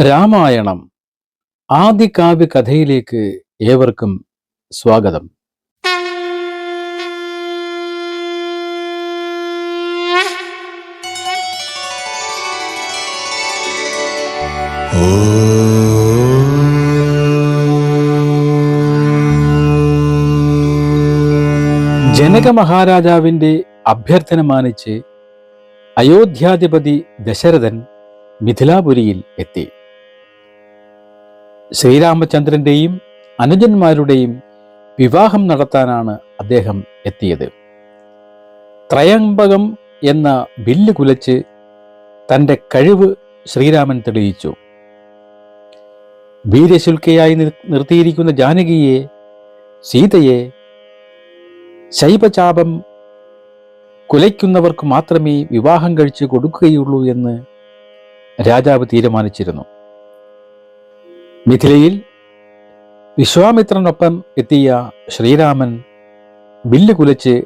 രാമായണം ആദികാവ്യ കഥയിലേക്ക് ഏവർക്കും സ്വാഗതം. ജനക മഹാരാജാവിന്റെ അഭ്യർത്ഥന മാനിച്ച് അയോധ്യാധിപതി ദശരഥൻ മിഥിലാപുരിയിൽ എത്തി. ശ്രീരാമചന്ദ്രന്റെയും അനുജന്മാരുടെയും വിവാഹം നടത്താനാണ് അദ്ദേഹം എത്തിയത്. ത്രയംബകം എന്ന ബില്ല് കുലച്ച് തന്റെ കഴിവ് ശ്രീരാമൻ തെളിയിച്ചു. വീരശുൽക്കയായി നിർത്തിയിരിക്കുന്ന ജാനകിയെ സീതയെ ശൈവചാപം കുലയ്ക്കുന്നവർക്ക് മാത്രമേ വിവാഹം കഴിച്ചു കൊടുക്കുകയുള്ളൂ എന്ന് രാജാവ് തീരുമാനിച്ചിരുന്നു. മിഥിലയിൽ വിശ്വാമിത്രനൊപ്പം എത്തിയ ശ്രീരാമൻ ബില്ല് കുലച്ച്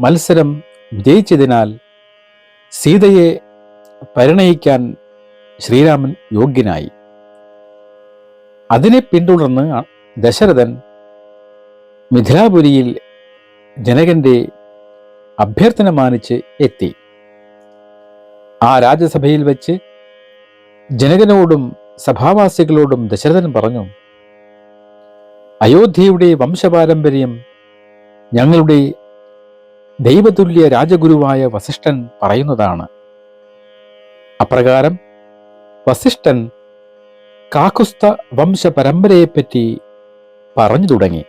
മത്സരം വിജയിച്ചതിനാൽ സീതയെ പരിണയിക്കാൻ ശ്രീരാമൻ യോഗ്യനായി. അതിനെ പിന്തുടർന്ന് ദശരഥൻ മിഥിലാപുരിയിൽ ജനകന്റെ അഭ്യർത്ഥന മാനിച്ച് എത്തി. ആ രാജ്യസഭയിൽ വെച്ച് ജനകനോടും സഭാവാസികളോടും ദശരഥൻ പറഞ്ഞു അയോധ്യയുടെ വംശപാരമ്പര്യം ഞങ്ങളുടെ ദൈവതുല്യ രാജഗുരുവായ വസിഷ്ഠൻ പറയുന്നതാണ്. അപ്രകാരം വസിഷ്ഠൻ കാക്കുസ്ത വംശപരമ്പരയെപ്പറ്റി പറഞ്ഞു തുടങ്ങി.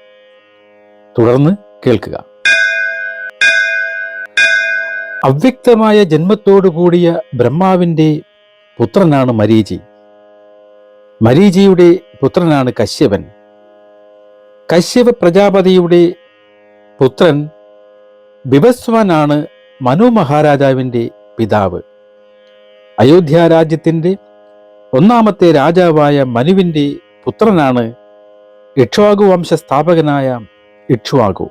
തുടർന്ന് കേൾക്കുക. അവ്യക്തമായ ജന്മത്തോടു കൂടിയ ബ്രഹ്മാവിന്റെ പുത്രനാണ് മരീചി. മരീചിയുടെ പുത്രനാണ് കശ്യപൻ. കശ്യപ പ്രജാപതിയുടെ പുത്രൻ ബിഭസ്വാനാണ് മനു മഹാരാജാവിന്റെ പിതാവ്. അയോധ്യ രാജ്യത്തിന്റെ ഒന്നാമത്തെ രാജാവായ മനുവിന്റെ പുത്രനാണ് ഇക്ഷ്വാകു വംശ സ്ഥാപകനായ ഇക്ഷ്വാകു.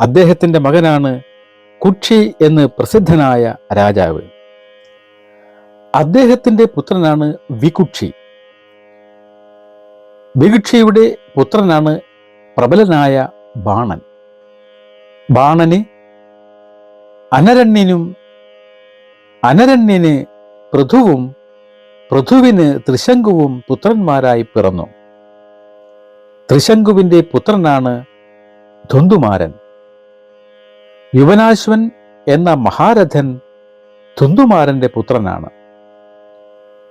അദ്ദേഹത്തിന്റെ മകനാണ് കുക്ഷി എന്ന് പ്രസിദ്ധനായ രാജാവ്. അദ്ദേഹത്തിന്റെ പുത്രനാണ് വികുക്ഷി. വികുക്ഷിയുടെ പുത്രനാണ് പ്രബലനായ ബാണൻ. ബാണന് അനരണ്യനും അനരണ്യന് പൃഥുവും പൃഥുവിന് ത്രിശങ്കുവും പുത്രന്മാരായി പിറന്നു. ത്രിശങ്കുവിന്റെ പുത്രനാണ് ധുന്തുമാരൻ യുവനാശ്വൻ എന്ന മഹാരഥൻ ധുന്തുമാരന്റെ പുത്രനാണ്.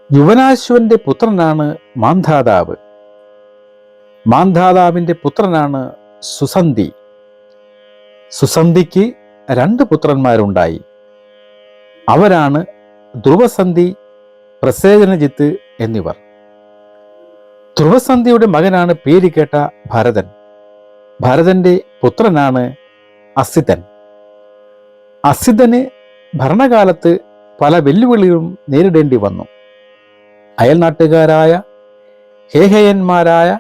യുവനാശ്വന്റെ പുത്രനാണ് മാന്ധാതാവ്. മാന്ധാതാവിന്റെ പുത്രനാണ് സുസന്ധി. സുസന്ധിക്ക് രണ്ട് പുത്രന്മാരുണ്ടായി. അവരാണ് ധ്രുവസന്ധി പ്രസേജനജിത്ത് എന്നിവർ. ധ്രുവസന്ധിയുടെ മകനാണ് പേര് കേട്ട ഭരതൻ. ഭരതന്റെ പുത്രനാണ് അസിതൻ. അസിതന് ഭരണകാലത്ത് പല വെല്ലുവിളികളും നേരിടേണ്ടി വന്നു. അയൽനാട്ടുകാരായ ഹേഹയന്മാരായ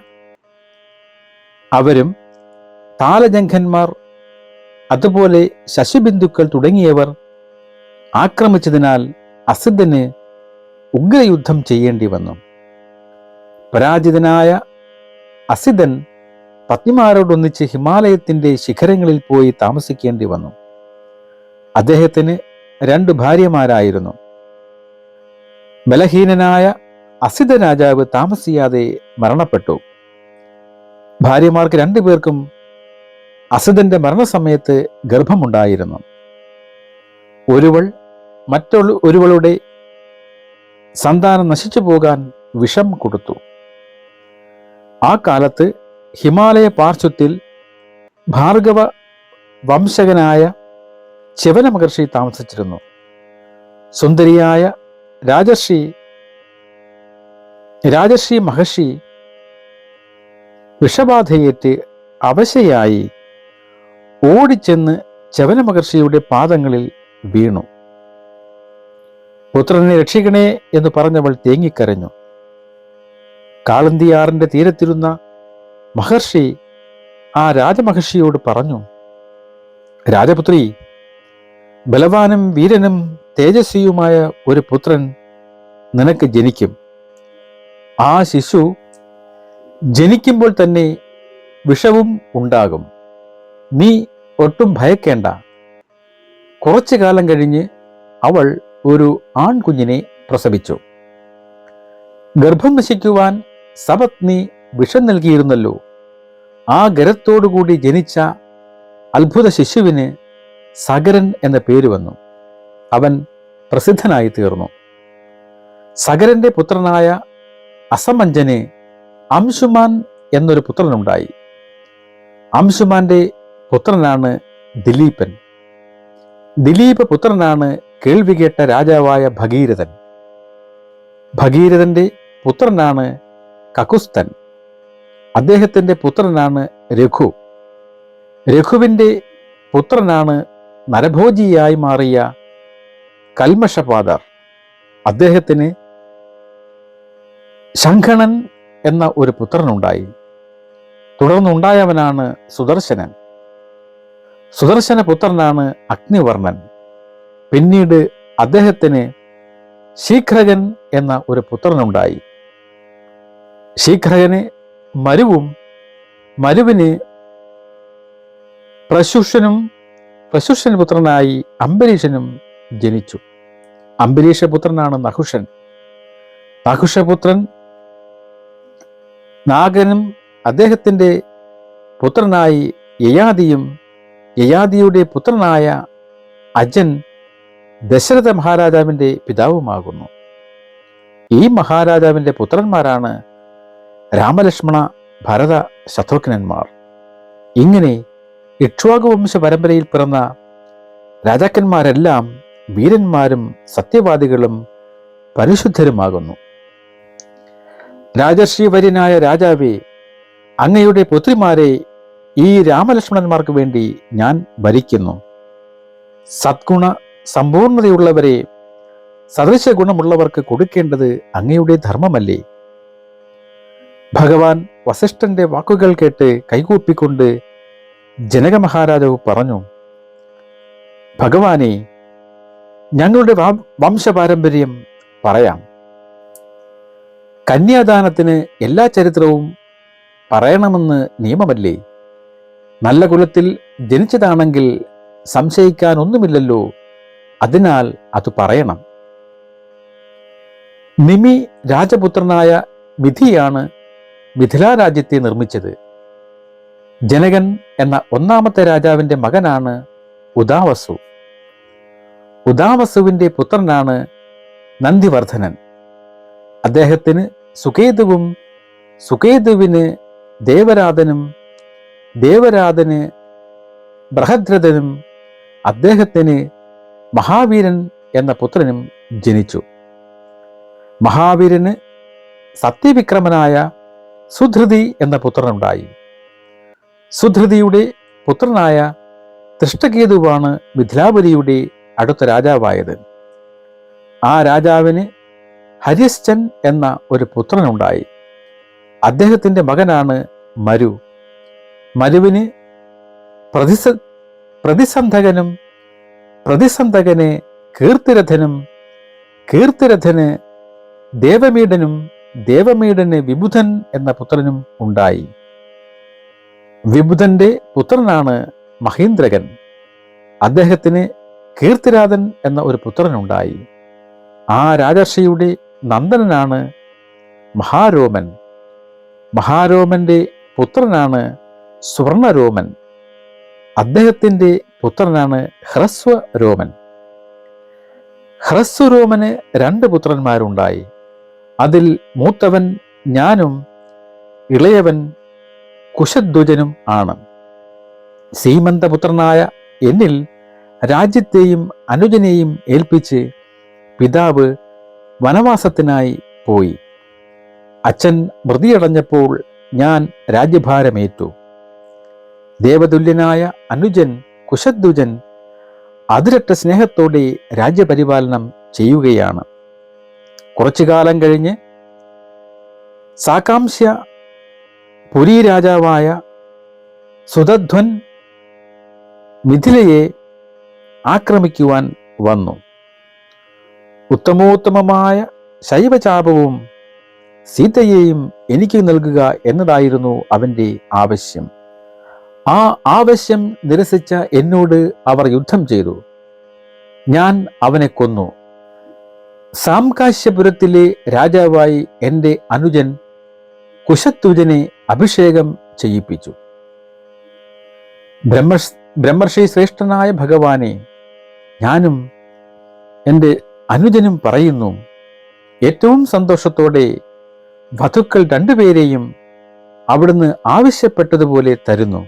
അവരും താലജംഘന്മാർ അതുപോലെ ശശിബിന്ദുക്കൾ തുടങ്ങിയവർ ആക്രമിച്ചതിനാൽ അസിദ്ധന് ഉഗ്രയുദ്ധം ചെയ്യേണ്ടി വന്നു. പരാജിതനായ അസിദ്ധൻ പത്നിമാരോടൊന്നിച്ച് ഹിമാലയത്തിന്റെ ശിഖരങ്ങളിൽ പോയി താമസിക്കേണ്ടി വന്നു. അദ്ദേഹത്തിന് രണ്ട് ഭാര്യമാരായിരുന്നു. ബലഹീനനായ അസിത രാജാവ് താമസിയാതെ മരണപ്പെട്ടു. ഭാര്യമാർക്ക് രണ്ടുപേർക്കും അസിതന്റെ മരണസമയത്ത് ഗർഭമുണ്ടായിരുന്നു. ഒരുവൾ മറ്റൊരു ഒരുവളുടെ സന്താനം നശിച്ചു പോകാൻ വിഷം കൊടുത്തു. ആ കാലത്ത് ഹിമാലയ പാർശ്വത്തിൽ ഭാർഗവ വംശകനായ ശിവന മഹർഷി താമസിച്ചിരുന്നു. സുന്ദരിയായ രാജർഷി രാജർഷി മഹർഷി വിഷബാധയേറ്റ് അവശയായി ഓടിച്ചെന്ന് ചവന മഹർഷിയുടെ പാദങ്ങളിൽ വീണു. പുത്രനെ രക്ഷിക്കണേ എന്ന് പറഞ്ഞവൾ തേങ്ങിക്കരഞ്ഞു. കാളന്തിയാറിന്റെ തീരത്തിരുന്ന മഹർഷി ആ രാജമഹർഷിയോട് പറഞ്ഞു രാജപുത്രി ബലവാനും വീരനും തേജസ്വിയുമായ ഒരു പുത്രൻ നിനക്ക് ജനിക്കും. ആ ശിശു ജനിക്കുമ്പോൾ തന്നെ വിഷവും ഉണ്ടാകും. നീ ഒട്ടും ഭയക്കേണ്ട. കുറച്ചു കാലം കഴിഞ്ഞ് അവൾ ഒരു ആൺകുഞ്ഞിനെ പ്രസവിച്ചു. ഗർഭം നശിക്കുവാൻ സപത്നി വിഷം നൽകിയിരുന്നല്ലോ. ആ ഗരത്തോടുകൂടി ജനിച്ച അത്ഭുത ശിശുവിന് സഗരൻ എന്ന പേര് വന്നു. അവൻ പ്രസിദ്ധനായി തീർന്നു സഗരന്റെ പുത്രനായ അസമഞ്ജന് അംശുമാൻ എന്നൊരു പുത്രനുണ്ടായി. അംശുമാന്റെ പുത്രനാണ് ദിലീപൻ. ദിലീപ പുത്രനാണ് കേൾവികേട്ട രാജാവായ ഭഗീരഥൻ. ഭഗീരഥന്റെ പുത്രനാണ് കകുസ്തൻ. അദ്ദേഹത്തിന്റെ പുത്രനാണ് രഘു. രഘുവിന്റെ പുത്രനാണ് നരഭോജിയായി മാറിയ കൽമഷപാദർ. അദ്ദേഹത്തിന് ശംഖണൻ എന്ന ഒരു പുത്രനുണ്ടായി. തുടർന്നുണ്ടായവനാണ് സുദർശനൻ. സുദർശന പുത്രനാണ് അഗ്നിവർണൻ. പിന്നീട് അദ്ദേഹത്തിന് ശീഘ്രകൻ എന്ന ഒരു പുത്രനുണ്ടായി. ശീഘ്രകന് മരുവും മരുവിന് പ്രശുഷനും പ്രശുഷൻ പുത്രനായി അംബരീഷനും ജനിച്ചു. അംബരീഷ പുത്രനാണ് നഹുഷൻ. നഹുഷപുത്രൻ നാഗനും അദ്ദേഹത്തിന്റെ പുത്രനായി യയാദിയും യയാദിയുടെ പുത്രനായ അജൻ ദശരഥ മഹാരാജാവിന്റെ പിതാവുമാകുന്നു. ഈ മഹാരാജാവിന്റെ പുത്രന്മാരാണ് രാമലക്ഷ്മണ ഭരത ശത്രുഘ്നന്മാർ. ഇങ്ങനെ ഇക്ഷ്വാകു വംശ പരമ്പരയിൽ പിറന്ന രാജാക്കന്മാരെല്ലാം വീരന്മാരും സത്യവാദികളും പരിശുദ്ധരുമാകുന്നു. രാജർഷി വര്യനായ രാജാവേ അങ്ങയുടെ പുത്രിമാരെ ഈ രാമലക്ഷ്മണന്മാർക്ക് വേണ്ടി ഞാൻ ഭരിക്കുന്നു. സദ്ഗുണ സമ്പൂർണതയുള്ളവരെ സദൃശ ഗുണമുള്ളവർക്ക് കൊടുക്കേണ്ടത് അങ്ങയുടെ ധർമ്മമല്ലേ? ഭഗവാൻ വസിഷ്ഠന്റെ വാക്കുകൾ കേട്ട് കൈകൂപ്പിക്കൊണ്ട് ജനക മഹാരാജാവ് പറഞ്ഞു ഭഗവാനെ ഞങ്ങളുടെ വംശപാരമ്പര്യം പറയാം. കന്യാദാനത്തിന് എല്ലാ ചരിത്രവും പറയണമെന്ന് നിയമമല്ലേ? നല്ല കുലത്തിൽ ജനിച്ചതാണെങ്കിൽ സംശയിക്കാനൊന്നുമില്ലല്ലോ. അതിനാൽ അത് പറയണം. നിമി രാജപുത്രനായ മിഥിയാണ് രാജ്യത്തെ നിർമ്മിച്ചത്. ജനകൻ എന്ന ഒന്നാമത്തെ രാജാവിന്റെ മകനാണ് ഉദാവസു. ഉദാവസുവിന്റെ പുത്രനാണ് നന്ദിവർദ്ധനൻ. അദ്ദേഹത്തിന് സുകേതുവും സുകേതുവിന് ദേവരാധനും ദേവരാധന് ബൃഹദ്രഥനും അദ്ദേഹത്തിന് മഹാവീരൻ എന്ന പുത്രനും ജനിച്ചു. മഹാവീരന് സത്യവിക്രമനായ സുധൃതി എന്ന പുത്രനുണ്ടായി. സുധൃതിയുടെ പുത്രനായ തൃഷ്ടകേതുവാണ് മിഥിലാപുരിയുടെ അടുത്ത രാജാവായത്. ആ രാജാവിന് ഹരിശ്ചൻ എന്ന ഒരു പുത്രനുണ്ടായി. അദ്ദേഹത്തിന്റെ മകനാണ് മരു. മരുവിന് പ്രതിസ പ്രതിസന്ധകനും പ്രതിസന്ധകന് കീർത്തിരഥനും കീർത്തിരഥന് ദേവമീഡനും ദേവമീഡന് വിബുധൻ എന്ന പുത്രനും ഉണ്ടായി. വിബുധന്റെ പുത്രനാണ് മഹീന്ദ്രകൻ. അദ്ദേഹത്തിന് കീർത്തിരാധൻ എന്ന ഒരു പുത്രനുണ്ടായി. ആ രാജർഷിയുടെ നന്ദനനാണ് മഹാരോമൻ. മഹാരോമന്റെ പുത്രനാണ് സുവർണരോമൻ. അദ്ദേഹത്തിന്റെ പുത്രനാണ് ഹ്രസ്വരോമൻ. ഹ്രസ്വരോമന് രണ്ട് പുത്രന്മാരുണ്ടായി. അതിൽ മൂത്തവൻ ഞാനും ഇളയവൻ കുശധ്വജനും ആണ്. സീമന്തപുത്രനായ എന്നിൽ രാജ്യത്തെയും അനുജനെയും ഏൽപ്പിച്ച് പിതാവ് വനവാസത്തിനായി പോയി. അച്ഛൻ മൃതിയടഞ്ഞപ്പോൾ ഞാൻ രാജ്യഭാരമേറ്റു. ദേവതുല്യനായ അനുജൻ കുശധ്വജൻ അതിരട്ട സ്നേഹത്തോടെ രാജ്യപരിപാലനം ചെയ്യുകയാണ്. കുറച്ചു കാലം കഴിഞ്ഞ് സാകാംസ്യ പുരി രാജാവായ സുതധ്വൻ മിഥിലയെ ആക്രമിക്കുവാൻ വന്നു. ഉത്തമോത്തമമായ ശൈവചാപവും സീതയെയും എനിക്ക് നൽകുക എന്നതായിരുന്നു അവന്റെ ആവശ്യം. ആ ആവശ്യം നിരസിച്ച എന്നോട് അവർ യുദ്ധം ചെയ്തു. ഞാൻ അവനെ കൊന്നു. സാംകാശ്യപുരത്തിലെ രാജാവായി എന്റെ അനുജൻ കുശത്വജനെ അഭിഷേകം ചെയ്യിപ്പിച്ചു. ബ്രഹ്മ ബ്രഹ്മർഷി ശ്രേഷ്ഠനായ ഭഗവാനെ ഞാനും എന്റെ അനുജനും പറയുന്നു ഏറ്റവും സന്തോഷത്തോടെ വധുക്കൾ രണ്ടുപേരെയും അവിടുന്ന് ആവശ്യപ്പെട്ടതുപോലെ തരുന്നു.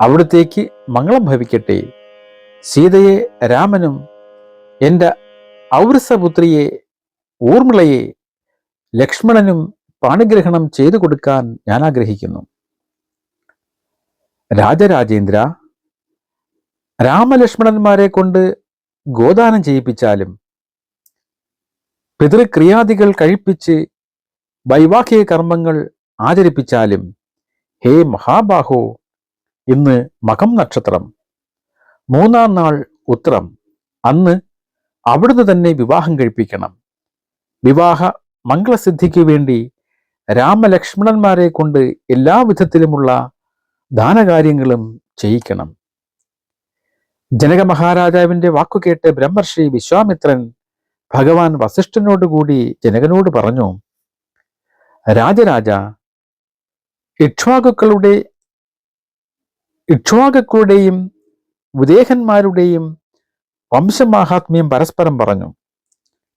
അവിടത്തേക്ക് മംഗളം ഭവിക്കട്ടെ. സീതയെ രാമനും എന്റെ ഔർസപുത്രിയെ ഊർമിളയെ ലക്ഷ്മണനും പാണിഗ്രഹണം ചെയ്തു കൊടുക്കാൻ ഞാൻ ആഗ്രഹിക്കുന്നു. രാജരാജേന്ദ്ര രാമലക്ഷ്മണന്മാരെ കൊണ്ട് ഗോദാനം ചെയ്യിപ്പിച്ചാലും പിതൃക്രിയാദികൾ കഴിപ്പിച്ച് വൈവാഹിക കർമ്മങ്ങൾ ആചരിപ്പിച്ചാലും ഹേ മഹാബാഹോ ഇന്ന് മകം നക്ഷത്രം മൂന്നാം നാൾ ഉത്രം അന്ന് അവിടുന്ന് തന്നെ വിവാഹം കഴിപ്പിക്കണം. വിവാഹ മംഗളസിദ്ധിക്ക് വേണ്ടി രാമലക്ഷ്മണന്മാരെ കൊണ്ട് എല്ലാ വിധത്തിലുമുള്ള ദാനകാര്യങ്ങളും ചെയ്യിക്കണം. ജനക മഹാരാജാവിന്റെ വാക്കുകേട്ട് ബ്രഹ്മർഷി വിശ്വാമിത്രൻ ഭഗവാൻ വസിഷ്ഠനോടുകൂടി ജനകനോട് പറഞ്ഞു രാജരാജ ഇക്ഷ്വാകുക്കളുടെ ഇക്ഷ്വാകുക്കളുടെയും ഉദേഹന്മാരുടെയും വംശമാഹാത്മ്യം പരസ്പരം പറഞ്ഞു.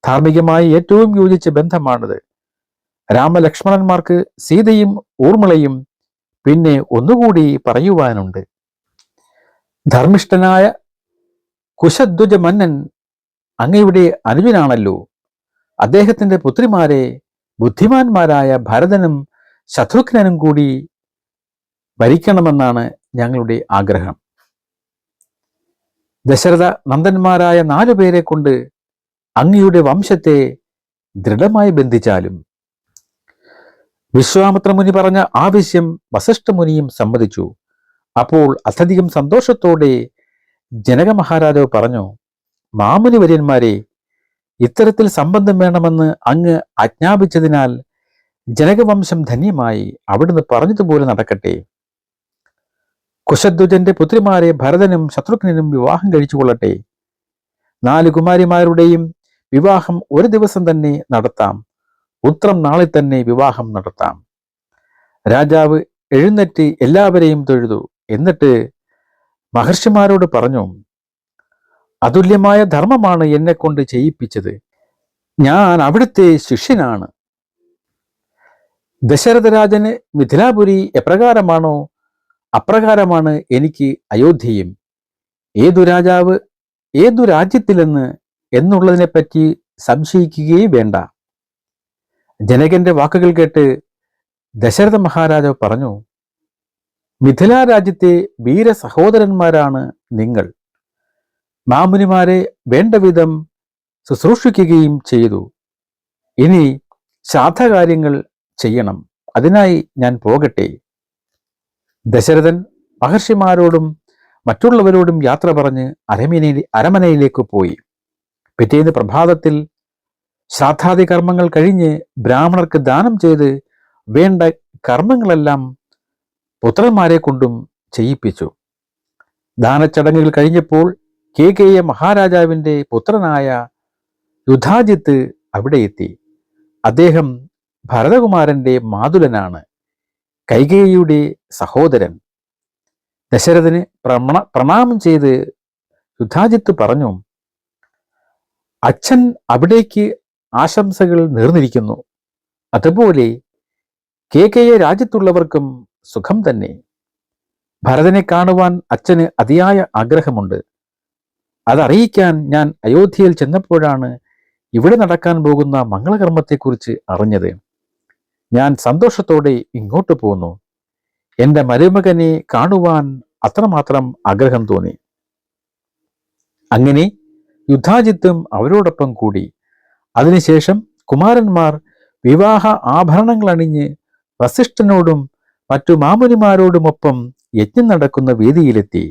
ധാർമ്മികമായി ഏറ്റവും യോജിച്ച ബന്ധമാണിത്. രാമലക്ഷ്മണന്മാർക്ക് സീതയും ഊർമിളയും പിന്നെ ഒന്നുകൂടി പറയുവാനുണ്ട്. ധർമ്മിഷ്ഠനായ കുശധ്വജ മന്നൻ അങ്ങയുടെ അനുജനാണല്ലോ അദ്ദേഹത്തിന്റെ പുത്രിമാരെ ബുദ്ധിമാന്മാരായ ഭരതനും ശത്രുഘ്നനും കൂടി ഭരിക്കണമെന്നാണ് ഞങ്ങളുടെ ആഗ്രഹം. ദശരഥ നന്ദന്മാരായ നാലു പേരെ കൊണ്ട് അങ്ങയുടെ വംശത്തെ ദൃഢമായി ബന്ധിച്ചാലും. വിശ്വാമിത്ര മുനി പറഞ്ഞ ആവശ്യം വസിഷ്ഠ മുനിയും സമ്മതിച്ചു. അപ്പോൾ അത്യധികം സന്തോഷത്തോടെ ജനക മഹാരാജാവ് പറഞ്ഞു മാമുനി വര്യന്മാരെ ഇത്തരത്തിൽ സംബന്ധം വേണമെന്ന് അങ്ങ് ആജ്ഞാപിച്ചതിനാൽ ജനകവംശം ധന്യമായി അവിടുന്ന് പറഞ്ഞതുപോലെ നടക്കട്ടെ. കുശധ്വജന്റെ പുത്രിമാരെ ഭരതനും ശത്രുഘ്നും വിവാഹം കഴിച്ചു കൊള്ളട്ടെ നാല് കുമാരിമാരുടെയും വിവാഹം ഒരു ദിവസം തന്നെ നടത്താം. ഉത്രം നാളെ തന്നെ വിവാഹം നടത്താം. രാജാവ് എഴുന്നേറ്റ് എല്ലാവരെയും തൊഴുതു. എന്നിട്ട് മഹർഷിമാരോട് പറഞ്ഞു അതുല്യമായ ധർമ്മമാണ് എന്നെ കൊണ്ട് ചെയ്യിപ്പിച്ചത്. ഞാൻ അവിടുത്തെ ശിഷ്യനാണ്. ദശരഥരാജന് മിഥിലാപുരി എപ്രകാരമാണോ അപ്രകാരമാണ് എനിക്ക് അയോധ്യയും. ഏതു രാജാവ് ഏതു രാജ്യത്തിലെന്ന് എന്നുള്ളതിനെപ്പറ്റി സംശയിക്കുകയേ വേണ്ട. ജനകന്റെ വാക്കുകൾ കേട്ട് ദശരഥ മഹാരാജാവ് പറഞ്ഞു മിഥില രാജ്യത്തെ വീര സഹോദരന്മാരാണ് നിങ്ങൾ. മാമുനിമാരെ വേണ്ടവിധം ശുശ്രൂഷിക്കുകയും ചെയ്തു. ഇനി ശാധകാര്യങ്ങൾ ചെയ്യണം. അതിനായി ഞാൻ പോകട്ടെ. ദശരഥൻ മഹർഷിമാരോടും മറ്റുള്ളവരോടും യാത്ര പറഞ്ഞ് അരമനയിൽ അരമനയിലേക്ക് പോയി. പിറ്റേന്ന് പ്രഭാതത്തിൽ ശ്രാദ്ധാദി കർമ്മങ്ങൾ കഴിഞ്ഞ് ബ്രാഹ്മണർക്ക് ദാനം ചെയ്ത് വേണ്ട കർമ്മങ്ങളെല്ലാം പുത്രന്മാരെ കൊണ്ടും ചെയ്യിപ്പിച്ചു. ദാനച്ചടങ്ങുകൾ കഴിഞ്ഞപ്പോൾ കെ. കെ. എ. മഹാരാജാവിന്റെ പുത്രനായ യുധാജിത്ത് അവിടെ എത്തി. അദ്ദേഹം ഭരതകുമാരന്റെ മാതുലനാണ്. കൈകേയിയുടെ സഹോദരൻ. ദശരഥന് പ്രമണ പ്രണാമം ചെയ്ത് യുദ്ധാജിത്ത് പറഞ്ഞു അച്ഛൻ അവിടേക്ക് ആശംസകൾ നേർന്നിരിക്കുന്നു. അതുപോലെ കെ. കെ. രാജ്യത്തുള്ളവർക്കും സുഖം തന്നെ. ഭരതനെ കാണുവാൻ അച്ഛന് അതിയായ ആഗ്രഹമുണ്ട്. അതറിയിക്കാൻ ഞാൻ അയോധ്യയിൽ ചെന്നപ്പോഴാണ് ഇവിടെ നടക്കാൻ പോകുന്ന മംഗളകർമ്മത്തെക്കുറിച്ച് അറിഞ്ഞത്. ഞാൻ സന്തോഷത്തോടെ ഇങ്ങോട്ട് പോന്നു. എന്റെ മരുമകനെ കാണുവാൻ അത്രമാത്രം ആഗ്രഹം തോന്നി. അങ്ങനെ യുദ്ധാജിത്തും അവരോടൊപ്പം കൂടി. അതിനുശേഷം കുമാരന്മാർ വിവാഹ ആഭരണങ്ങൾ അണിഞ്ഞ് വസിഷ്ഠനോടും മറ്റു മാമുനിമാരോടുമൊപ്പം യജ്ഞം നടക്കുന്ന വേദിയിലെത്തി.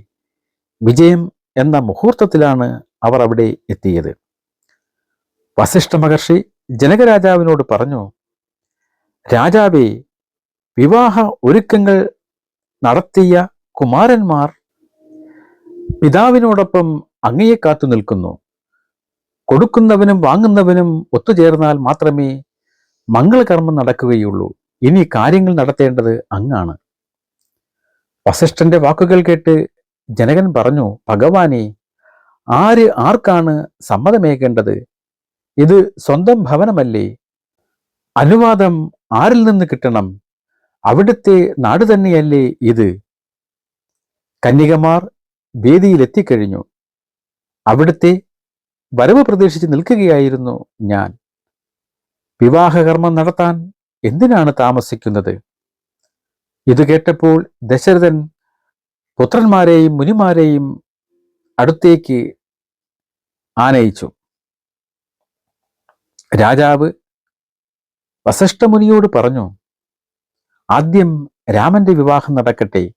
വിജയം എന്ന മുഹൂർത്തത്തിലാണ് അവർ അവിടെ എത്തിയത്. വസിഷ്ഠ മഹർഷി ജനകരാജാവിനോട് പറഞ്ഞു രാജാവേ വിവാഹ ഒരുക്കങ്ങൾ നടത്തിയ കുമാരന്മാർ പിതാവിനോടൊപ്പം അങ്ങയെ കാത്തു നിൽക്കുന്നു. കൊടുക്കുന്നവനും വാങ്ങുന്നവനും ഒത്തുചേർന്നാൽ മാത്രമേ മംഗളകർമ്മം നടക്കുകയുള്ളൂ. ഇനി കാര്യങ്ങൾ നടത്തേണ്ടത് അങ്ങാണ്. വസിഷ്ഠന്റെ വാക്കുകൾ കേട്ട് ജനകൻ പറഞ്ഞു ഭഗവാനെ ആര് ആർക്കാണ് സമ്മതമേകേണ്ടത്? ഇത് സ്വന്തം ഭവനമല്ലേ? അനുവാദം ആരിൽ നിന്ന് കിട്ടണം? അവിടുത്തെ നാട് തന്നെയല്ലേ ഇത്? കന്യകമാർ വേദിയിലെത്തിക്കഴിഞ്ഞു. അവിടുത്തെ വരവ് പ്രതീക്ഷിച്ച് നിൽക്കുകയായിരുന്നു ഞാൻ. വിവാഹകർമ്മം നടത്താൻ എന്തിനാണ് താമസിക്കുന്നത്? ഇത് കേട്ടപ്പോൾ ദശരഥൻ പുത്രന്മാരെയും മുനിമാരെയും അടുത്തേക്ക് ആനയിച്ചു. രാജാവ് വസിഷ്ഠമുനിയോട് പറഞ്ഞു ആദ്യം രാമന്റെ വിവാഹം നടക്കട്ടെ.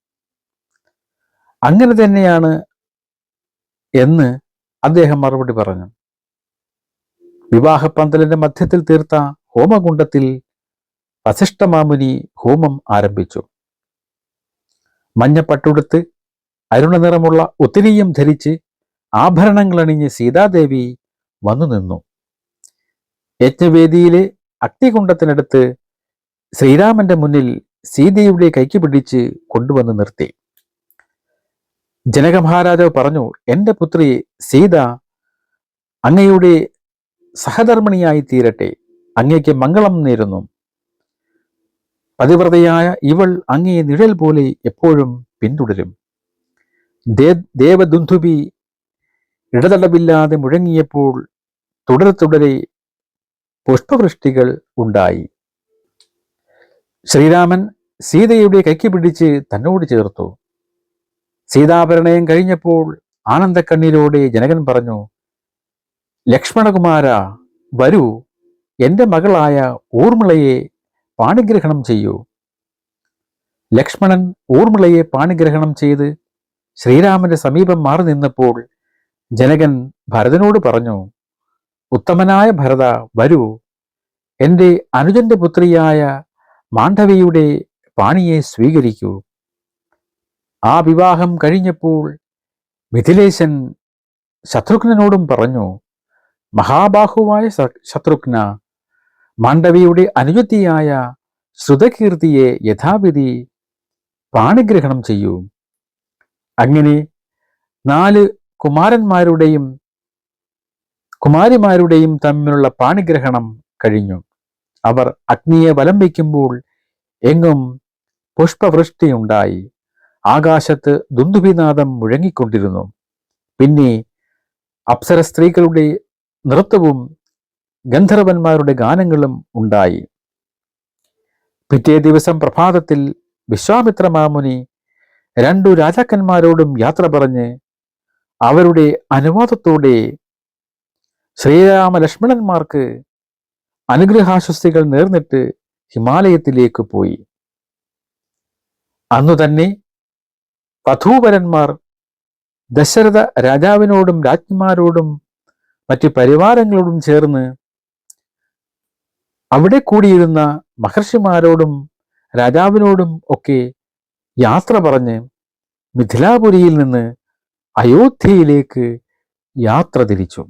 അങ്ങനെ തന്നെയാണ് എന്ന് അദ്ദേഹം മറുപടി പറഞ്ഞു. വിവാഹപ്പന്തലിന്റെ മധ്യത്തിൽ തീർത്ത ഹോമകുണ്ടത്തിൽ വസിഷ്ഠമാമുനി ഹോമം ആരംഭിച്ചു. മഞ്ഞപ്പട്ടുടുത്ത് അരുണനിറമുള്ള ഒത്തിരിയും ധരിച്ച് ആഭരണങ്ങൾ അണിഞ്ഞ് സീതാദേവി വന്നു നിന്നു. യജ്ഞവേദിയിലെ അഗ്നികുണ്ടത്തിനടുത്ത് ശ്രീരാമന്റെ മുന്നിൽ സീതയുടെ കൈക്ക് പിടിച്ച് കൊണ്ടുവന്ന് നിർത്തി. ജനക മഹാരാജാവ് പറഞ്ഞു എന്റെ പുത്രി സീത അങ്ങയുടെ സഹധർമ്മിണിയായി തീരട്ടെ. അങ്ങയ്ക്ക് മംഗളം നേരുന്നു. പതിവ്രതയായ ഇവൾ അങ്ങേ നിഴൽ പോലെ എപ്പോഴും പിന്തുടരും. ദേവദുന്ധുബി ഇടതടവില്ലാതെ മുഴങ്ങിയപ്പോൾ തുടരെ തുടരെ പുഷ്പവൃഷ്ടികൾ ഉണ്ടായി. ശ്രീരാമൻ സീതയുടെ കൈക്ക് പിടിച്ച് തന്നോട് ചേർത്തു. സീതാഭരണയം കഴിഞ്ഞപ്പോൾ ആനന്ദക്കണ്ണീരോടെ ജനകൻ പറഞ്ഞു ലക്ഷ്മണകുമാര വരൂ. എന്റെ മകളായ ഊർമിളയെ പാണിഗ്രഹണം ചെയ്യൂ. ലക്ഷ്മണൻ ഊർമിളയെ പാണിഗ്രഹണം ചെയ്ത് ശ്രീരാമന്റെ സമീപം മാറി നിന്നപ്പോൾ ജനകൻ ഭരതനോട് പറഞ്ഞു ഉത്തമനായ ഭരത വരൂ. എന്റെ അനുജന്റെ പുത്രിയായ മാണ്ഡവിയുടെ പാണിയെ സ്വീകരിക്കൂ. ആ വിവാഹം കഴിഞ്ഞപ്പോൾ മിഥിലേശൻ ശത്രുഘ്നനോടും പറഞ്ഞു മഹാബാഹുവായ ശത്രുഘ്ന മാണ്ഡവിയുടെ അനുജത്തിയായ ശ്രുതകീർത്തിയെ യഥാവിധി പാണിഗ്രഹണം ചെയ്യൂ. അങ്ങനെ നാല് കുമാരന്മാരുടെയും കുമാരിമാരുടെയും തമ്മിലുള്ള പാണിഗ്രഹണം കഴിഞ്ഞു. അവർ അഗ്നിയെ വലം വയ്ക്കുമ്പോൾ എങ്ങും പുഷ്പവൃഷ്ടിയുണ്ടായി. ആകാശത്ത് ദുന്ദുഭിനാദം മുഴങ്ങിക്കൊണ്ടിരുന്നു. പിന്നെ അപ്സര സ്ത്രീകളുടെ നൃത്തവും ഗന്ധർവന്മാരുടെ ഗാനങ്ങളും ഉണ്ടായി. പിറ്റേ ദിവസം പ്രഭാതത്തിൽ വിശ്വാമിത്ര മാമുനി രണ്ടു രാജാക്കന്മാരോടും യാത്ര പറഞ്ഞ് അവരുടെ അനുവാദത്തോടെ ശ്രീരാമലക്ഷ്മണന്മാർക്ക് അനുഗ്രഹാശ്വസ്തികൾ നേർന്നിട്ട് ഹിമാലയത്തിലേക്ക് പോയി. അന്നു തന്നെ വധൂവരന്മാർ ദശരഥ രാജാവിനോടും രാജ്ഞിമാരോടും മറ്റ് പരിവാരങ്ങളോടും ചേർന്ന് അവിടെ കൂടിയിരുന്ന മഹർഷിമാരോടും രാജാവിനോടും ഒക്കെ യാത്ര പറഞ്ഞ് മിഥിലാപുരിയിൽ നിന്ന് അയോധ്യയിലേക്ക് യാത്ര തിരിച്ചു.